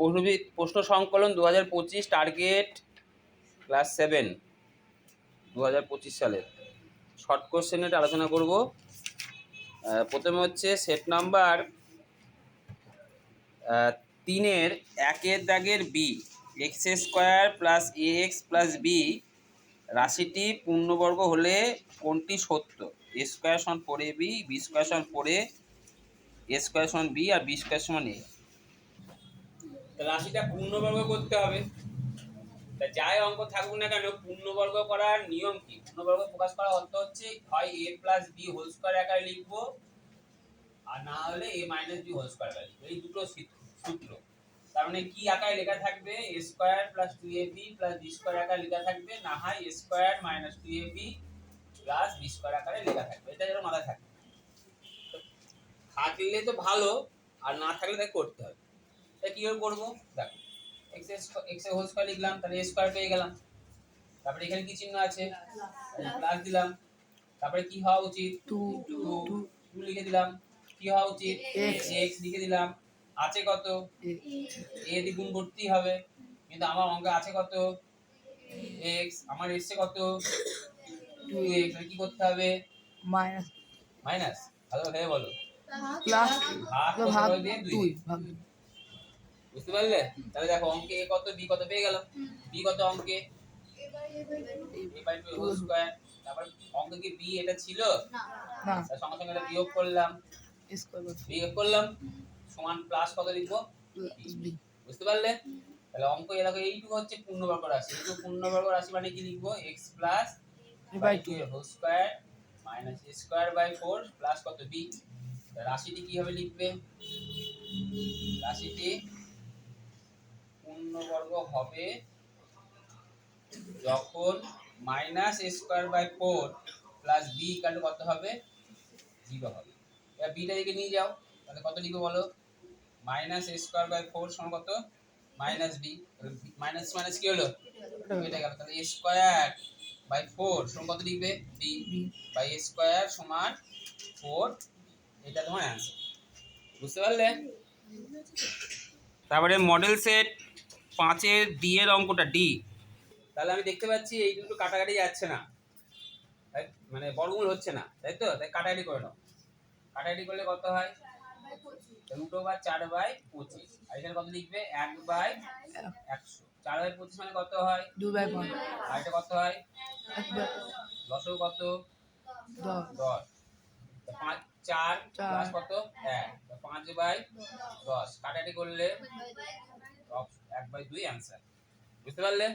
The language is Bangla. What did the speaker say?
প্রশ্নবি- প্রশ্ন সংকলন দু হাজার পঁচিশ টার্গেট ক্লাস সেভেন দু হাজার পঁচিশ সালের শর্ট কোশ্চেন আলোচনা করব। প্রথমে হচ্ছে সেট নাম্বার তিনের একের দাগের B X square plus A X plus B রাশিটি পূর্ণবর্গ হলে কোনটি সত্য? এ স্কোয়ার সমান এ বি বি স্কোয়ার সমান এ এ স্কোয়ার সমান বি আর বি স্কোয়ার সমান এ রাশিটা পূর্ণবর্গ করতে হবে। তা যাই অঙ্ক থাকুক না কেন, পূর্ণবর্গ করার নিয়ম কি? পূর্ণবর্গ প্রকাশ করার অর্থ হচ্ছে হয় A plus B whole square আকারে লিখব, আর না হলে A minus B whole square আকারে লিখব। এই দুটো সূত্র- তার মানে কি আকারে লেখা থাকবে? A square plus two A B plus B square আকারে লেখা থাকবে। না হয় A square minus two A B plus B square আকারে লেখা থাকবে। এটা যেন মাথায় থাকবে থাকলে তো ভালো, আর না থাকলে তাকে করতে হবে। কীভাবে করব? দেখো। এক্স এক্স হোল স্কোয়ার লিখলাম তাহলে এ স্কোয়ার পেয়ে গেলাম। তারপরে এখানে কি চিহ্ন আছে? প্লাস দিলাম। তারপরে কি হওয়া উচিত? টু টু টু লিখে দিলাম। কি হওয়া উচিত? এক্স লিখে দিলাম। আছে কত? এ দ্বিগুণ ভর্তি হবে। কিন্তু আমার অঙ্কে আছে কত? এক্স আমার এসছে কত? টু এক্স কি করতে হবে? মাইনাস মাইনাস ভালো ভেবে বলো। প্লাস ভাগ করে দিয়ে দুই। ভাগ। বুঝতে পারলে? তাহলে দেখো অঙ্কে এ কত বি কত পেয়ে গেল? বি কত অঙ্কে? A by two whole square তারপর অঙ্কে কি বি এটা ছিল? না। তার সঙ্গে সঙ্গে এটা বিয়োগ করলাম। বিয়োগ করলাম। সমান প্লাস কত লিখব? বুঝতে পারলে? তাহলে অঙ্ক এ দেখো এইটুকু হচ্ছে পূর্ণবর্গ রাশি। এইটুকু পূর্ণবর্গ রাশি মানে কি লিখব? X plus by two whole square minus square by four plus কত? বি রাশিটি কীভাবে লিখবে? রাশিটি পূর্ণবর্গ হবে যখন minus square by four plus B equal কত হবে? জিরো হবে। এবার বিটা দিকে নিয়ে যাও। তাহলে কত লিখবে বলো? মাইনাস স্কোয়ার বাই ফোর সমান কত? মাইনাস বি মাইনাস মাইনাস কি হলো? কেটে গেল। তাহলে এ স্কোয়ার বাই ফোর সমান কত লিখবে? বি বাই এ স্কোয়ার সমান ফোর এটা তোমার অ্যান্সার বুঝতে পারলে? তারপরে মডেল সেট পাঁচের ডি এর অঙ্কটা ডি। তাহলে আমি দেখতে পাচ্ছি এই দুটো কাটাকাটি যাচ্ছে না। তাই মানে বর্গমূল হচ্ছে না তাই তো? তাই কাটাকাটি করে নাও। কাটাকাটি করলে কত হয়? দুটো বা চার বাই পঁচিশ। আর এখানে কত লিখবে? এক বাই একশো। চার বাই পঁচিশ মানে কত হয়? দুই বাই পাঁচ আর এটা কত হয়? এক দশও কত? দশ। পাঁচ চার চার। প্লাস কত? এক। পাঁচ বাই দশ। কাটাকাটি করলে এক বাই দুই অ্যান্সার বুঝতে পারলে